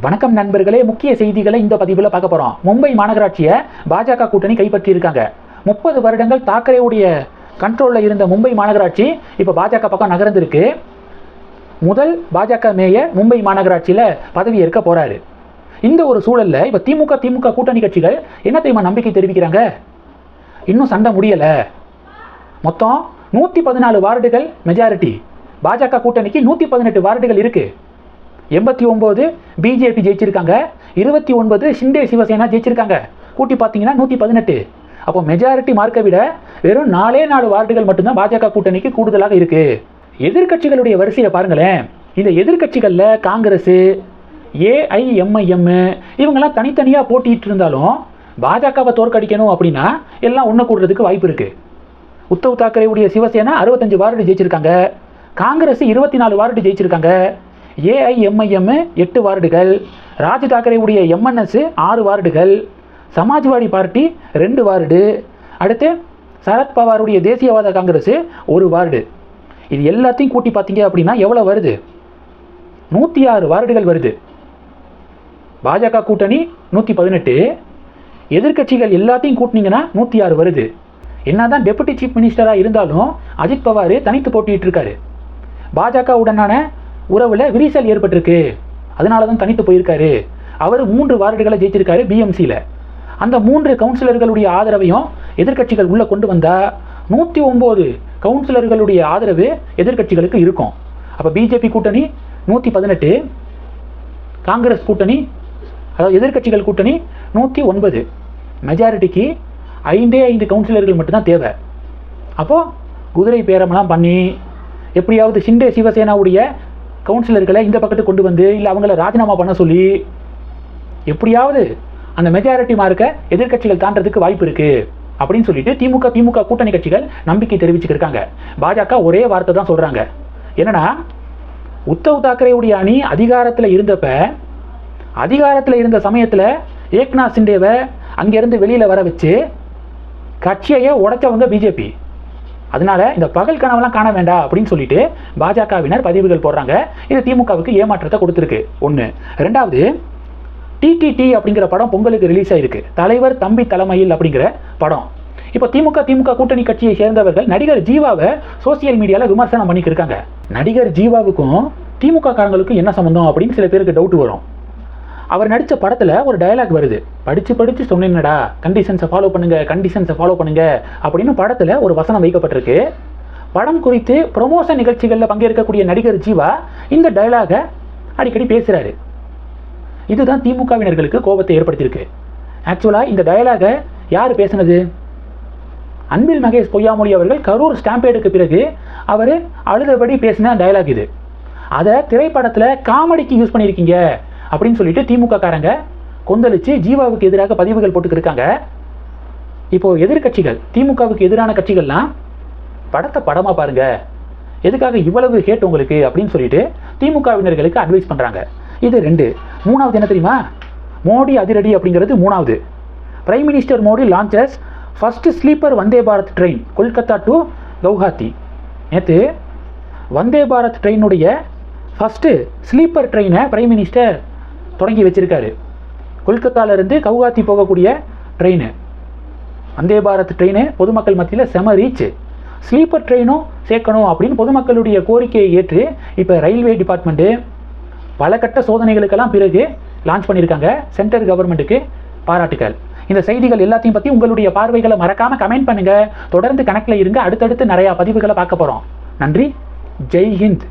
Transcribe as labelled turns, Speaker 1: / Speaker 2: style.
Speaker 1: வணக்கம் நண்பர்களே முக்கிய செய்திகளை இந்த பதிவில் பார்க்க போகிறோம் மும்பை மாநகராட்சியை பாஜக கூட்டணி கைப்பற்றியிருக்காங்க. முப்பது வருடங்கள் தாக்கரேவுடைய கண்ட்ரோலில் இருந்த மும்பை மாநகராட்சி இப்போ பாஜக பக்கம் நகர்ந்திருக்கு. முதல் பாஜக மேயர் மும்பை மாநகராட்சியில் பதவி ஏற்க போகிறாரு இந்த ஒரு சூழலில் இப்போ திமுக திமுக கூட்டணி கட்சிகள் என்ன தெரியுமா நம்பிக்கை தெரிவிக்கிறாங்க? இன்னும் சண்டை முடியலை. மொத்தம் நூற்றி பதினாலு வார்டுகள் மெஜாரிட்டி பாஜக கூட்டணிக்கு நூற்றி பதினெட்டு வார்டுகள் இருக்குது எண்பத்தி ஒம்பது பிஜேபி ஜெயிச்சிருக்காங்க. இருபத்தி ஒன்பது ஷிண்டே சிவசேனா ஜெயிச்சிருக்காங்க. கூட்டி பார்த்தீங்கன்னா நூற்றி பதினெட்டு. அப்போ மெஜாரிட்டி மார்க்கை விட வெறும் நாலே நாலு வார்டுகள் மட்டும்தான் பாஜக கூட்டணிக்கு கூடுதலாக இருக்கு. எதிர்க்கட்சிகளுடைய வரிசையை பாருங்களேன். இந்த எதிர்க்கட்சிகளில் காங்கிரஸ் ஏஐஎம்ஐஎம் இவங்கெல்லாம் தனித்தனியாக போட்டிட்டு இருந்தாலும் பாஜகவை தோற்கடிக்கணும் அப்படின்னா எல்லாம் ஒன்று கூடுறதுக்கு வாய்ப்பு இருக்குது உத்தவ் தாக்கரேவுடைய சிவசேனா அறுபத்தஞ்சு வார்டு ஜெயிச்சிருக்காங்க. காங்கிரஸ் இருபத்தி நாலு வார்டு ஜெயிச்சிருக்காங்க. ஏஐஎம்ஐஎம் எட்டு வார்டுகள். ராஜ் தாக்கரேவுடைய எம்என்எஸ் ஆறு வார்டுகள். சமாஜ்வாடி பார்ட்டி ரெண்டு வார்டு. அடுத்து சரத் பவாருடைய தேசியவாத காங்கிரஸ் ஒரு வார்டு. இது எல்லாத்தையும் கூட்டி பார்த்தீங்க அப்படின்னா எவ்வளோ வருது? நூற்றி ஆறு வார்டுகள் வருது. பாஜக கூட்டணி நூற்றி பதினெட்டு எதிர்க்கட்சிகள் எல்லாத்தையும் கூட்டினீங்கன்னா நூற்றி ஆறு வருது. என்னதான் டெபுட்டி சீஃப் மினிஸ்டராக இருந்தாலும் அஜித் பவார் தனித்து போட்டிட்டு இருக்காரு பாஜக உடனான உறவில் விரிசல் ஏற்பட்டிருக்கு. அதனால தான் தனித்து போயிருக்காரு. அவர் மூன்று வார்டுகளை ஜெயிச்சிருக்காரு பிஎம்சியில் அந்த மூன்று கவுன்சிலர்களுடைய ஆதரவையும் எதிர்க்கட்சிகள் உள்ளே கொண்டு வந்தால் நூற்றி ஒம்பது கவுன்சிலர்களுடைய ஆதரவு எதிர்க்கட்சிகளுக்கு இருக்கும். அப்போ பிஜேபி கூட்டணி நூற்றி பதினெட்டு காங்கிரஸ் கூட்டணி அதாவது எதிர்க்கட்சிகள் கூட்டணி நூற்றி ஒன்பது. மெஜாரிட்டிக்கு ஐந்தே ஐந்து கவுன்சிலர்கள் மட்டும்தான் தேவை. அப்போது குதிரை பேரமெல்லாம் பண்ணி எப்படியாவது ஷிண்டே சிவசேனாவுடைய கவுன்சிலர்களை இந்த பக்கத்துக்கு கொண்டு வந்து இல்லை அவங்கள ராஜினாமா பண்ண சொல்லி எப்படியாவது அந்த மெஜாரிட்டி மார்க்கை எதிர்க்கட்சிகள் தாண்டதுக்கு வாய்ப்பு இருக்குது அப்படின்னு சொல்லிட்டு திமுக திமுக கூட்டணி கட்சிகள் நம்பிக்கை தெரிவிச்சுக்கிருக்காங்க பாஜக ஒரே வார்த்தை தான் சொல்கிறாங்க என்னன்னா உத்தவ் தாக்கரேவுடைய அணி அதிகாரத்தில் இருந்தப்ப அதிகாரத்தில் இருந்த சமயத்தில் ஏக்நாத் சிண்டேவை அங்கேருந்து வெளியில் வர வச்சு கட்சியையே உடைச்சவங்க பிஜேபி அதனால இந்த பகல் கனவெல்லாம் காண வேண்டாம் அப்படின்னு சொல்லிட்டு பாஜகவினர் பதிவுகள் போடுறாங்க. இது திமுகவுக்கு ஏமாற்றத்தை கொடுத்துருக்கு. ஒன்று ரெண்டாவது டிடிடி அப்படிங்கிற படம் பொங்கலுக்கு ரிலீஸ் ஆயிருக்கு. தலைவர் தம்பி தலைமையில் அப்படிங்கிற படம். இப்போ திமுக திமுக கூட்டணி கட்சியை சேர்ந்தவர்கள் நடிகர் ஜீவாவை சோசியல் மீடியாவில் விமர்சனம் பண்ணிக்கிருக்காங்க நடிகர் ஜீவாவுக்கும் திமுக காரங்களுக்கும் என்ன சம்மந்தம் அப்படின்னு சில பேருக்கு டவுட் வரும். அவர் நடித்த படத்தில் ஒரு டயலாக் வருது. படித்து படித்து சொன்னேன்னடா கண்டிஷன்ஸை ஃபாலோ பண்ணுங்கள் கண்டிஷன்ஸை ஃபாலோ பண்ணுங்கள் அப்படின்னு படத்தில் ஒரு வசனம் வைக்கப்பட்டிருக்கு. படம் குறித்து ப்ரொமோஷன் நிகழ்ச்சிகளில் பங்கேற்கக்கூடிய நடிகர் ஜீவா இந்த டயலாகை அடிக்கடி பேசுகிறாரு இதுதான் திமுகவினர்களுக்கு கோபத்தை ஏற்படுத்தியிருக்கு. ஆக்சுவலாக இந்த டயலாகை யார் பேசுனது? அன்பில் மகேஷ் பொய்யாமொழி அவர்கள் கரூர் ஸ்டாம்பேடுக்கு பிறகு அவர் அழுதபடி பேசின டயலாக் இது. அதை திரைப்படத்தில் காமெடிக்கு யூஸ் பண்ணியிருக்கீங்க. அப்படின்னு சொல்லிட்டு திமுக காரங்க கொந்தளிச்சு ஜீவாவுக்கு எதிராக பதிவுகள் போட்டுக்கிருக்காங்க இப்போ எதிர்க்கட்சிகள் திமுகவுக்கு எதிரான கட்சிகள்லாம் படத்தை படமாக பாருங்க. எதுக்காக இவ்வளவு ஹேட் உங்களுக்கு? அப்படின்னு சொல்லிட்டு திமுகவினர்களுக்கு அட்வைஸ் பண்ணுறாங்க இது ரெண்டு. மூணாவது என்ன தெரியுமா? மோடி அதிரடி அப்படிங்கிறது மூணாவது. Prime minister Modi launches first sleeper Vande Bharat train Kolkata to Guwahati. நேற்று வந்தே பாரத் ட்ரெயினுடைய ஃபஸ்ட்டு ஸ்லீப்பர் ட்ரெயினை பிரைம் மினிஸ்டர் தொடங்கி வச்சிருக்காரு. கொல்கத்தாவிலேருந்து கவுகாத்தி போகக்கூடிய ட்ரெயின் வந்தே பாரத் ட்ரெயின் பொதுமக்கள் மத்தியில் செம ரீச் ஸ்லீப்பர் ட்ரெயினும் சேர்க்கணும் அப்படின்னு பொதுமக்களுடைய கோரிக்கையை ஏற்று இப்போ ரயில்வே டிபார்ட்மெண்ட்டு பல கட்ட சோதனைகளுக்கெல்லாம் பிறகு லான்ச் பண்ணியிருக்காங்க. சென்ட்ரல் கவர்மெண்ட்டுக்கு பாராட்டுகள் இந்த செய்திகள் எல்லாத்தையும் பற்றி உங்களுடைய பார்வைகளை மறக்காமல் கமெண்ட் பண்ணுங்கள் தொடர்ந்து கணக்கில் இருங்க. அடுத்தடுத்து நிறையா பதிவுகளை பார்க்க போகிறோம் நன்றி. ஜெய் ஹிந்த்.